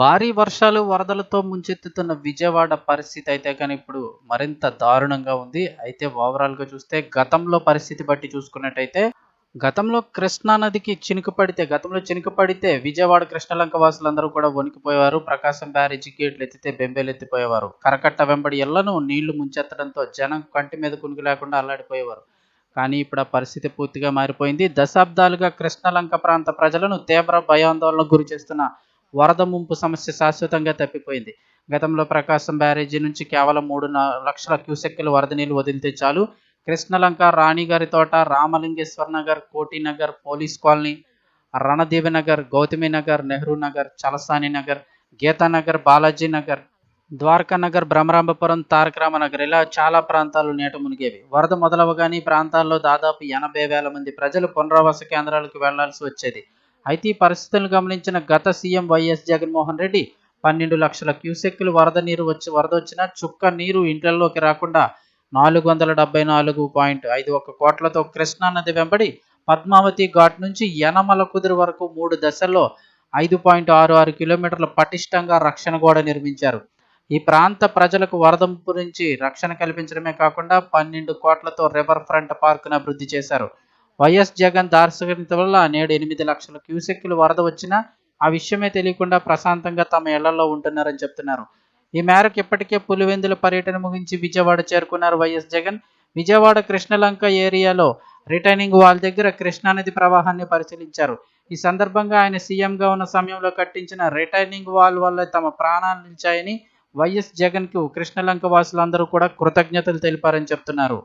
భారీ వర్షాలు వరదలతో ముంచెత్తుతున్న విజయవాడ పరిస్థితి అయితే కానీ ఇప్పుడు మరింత దారుణంగా ఉంది. అయితే ఓవరాల్గా చూస్తే గతంలో పరిస్థితి బట్టి చూసుకున్నట్టయితే గతంలో కృష్ణా నదికి చినుకు పడితే గతంలో చినుకు పడితే విజయవాడ కృష్ణలంక వాసులందరూ కూడా వణికిపోయేవారు. ప్రకాశం బ్యారేజ్ గేట్లు ఎత్తితే బెంబేలు ఎత్తిపోయేవారు. కరకట్ట వెంబడి ఎల్లను నీళ్ళు ముంచెత్తడంతో జనం కంటి మీద కునుకు లేకుండా అల్లాడిపోయేవారు. కానీ ఇప్పుడు ఆ పరిస్థితి పూర్తిగా మారిపోయింది. దశాబ్దాలుగా కృష్ణలంక ప్రాంత ప్రజలను తీవ్ర భయాందోళనకు గురి చేస్తున్న వరద ముంపు సమస్య శాశ్వతంగా తప్పిపోయింది. గతంలో ప్రకాశం బ్యారేజీ నుంచి కేవలం మూడు లక్షల క్యూసెక్కులు వరద నీళ్ళు వదిలితే చాలు. Krishnalanka Ranigari Thota Ramalingeswara Nagar Kotinagar police colony Ranadevi Nagar Gautami Nagar Nehru Nagar Chalasani Nagar Geetanagar Balaji Nagar Dwaraka Nagar Bhramarambapuram Tarakarama Nagar. ఇలా చాలా ప్రాంతాలు నేట మునిగేవి. వరద మొదలవగానే ప్రాంతాల్లో దాదాపు ఎనభై వేల మంది ప్రజలు పునరావాస కేంద్రాలకు వెళ్ళాల్సి వచ్చేది. అయితే ఈ పరిస్థితులను గమనించిన గత సీఎం వైఎస్ జగన్మోహన్ రెడ్డి పన్నెండు లక్షల క్యూసెక్కులు వరద నీరు వచ్చి వరద వచ్చిన చుక్క నీరు ఇంట్లలోకి రాకుండా నాలుగు వందల డెబ్బై నాలుగు పాయింట్ ఐదు ఒక కోట్లతో కృష్ణా నది వెంబడి పద్మావతి ఘాట్ నుంచి యనమల కుదురు వరకు మూడు దశల్లో ఐదు పాయింట్ ఆరు ఆరు కిలోమీటర్ల పటిష్టంగా రక్షణ గోడ నిర్మించారు. ఈ ప్రాంత ప్రజలకు వరద గురించి రక్షణ కల్పించడమే కాకుండా పన్నెండు కోట్లతో రివర్ ఫ్రంట్ పార్కును అభివృద్ధి చేశారు. వైఎస్ జగన్ దార్శకత వల్ల నేడు ఎనిమిది లక్షల క్యూసెక్కులు వరద వచ్చినా ఆ విషయమే తెలియకుండా ప్రశాంతంగా తమ ఇళ్ళలో ఉంటున్నారని చెప్తున్నారు. ఈ మేరకు ఇప్పటికే పులివెందుల పర్యటన ముగించి విజయవాడ చేరుకున్నారు వైఎస్ జగన్. విజయవాడ కృష్ణలంక ఏరియాలో రిటైనింగ్ వాల్ దగ్గర కృష్ణానది ప్రవాహాన్ని పరిశీలించారు. ఈ సందర్భంగా ఆయన సీఎంగా ఉన్న సమయంలో కట్టించిన రిటైనింగ్ వాల్ వల్ల తమ ప్రాణాలు నిలిచాయని వైఎస్ జగన్కు కృష్ణలంక వాసులందరూ కూడా కృతజ్ఞతలు తెలిపారని చెప్తున్నారు.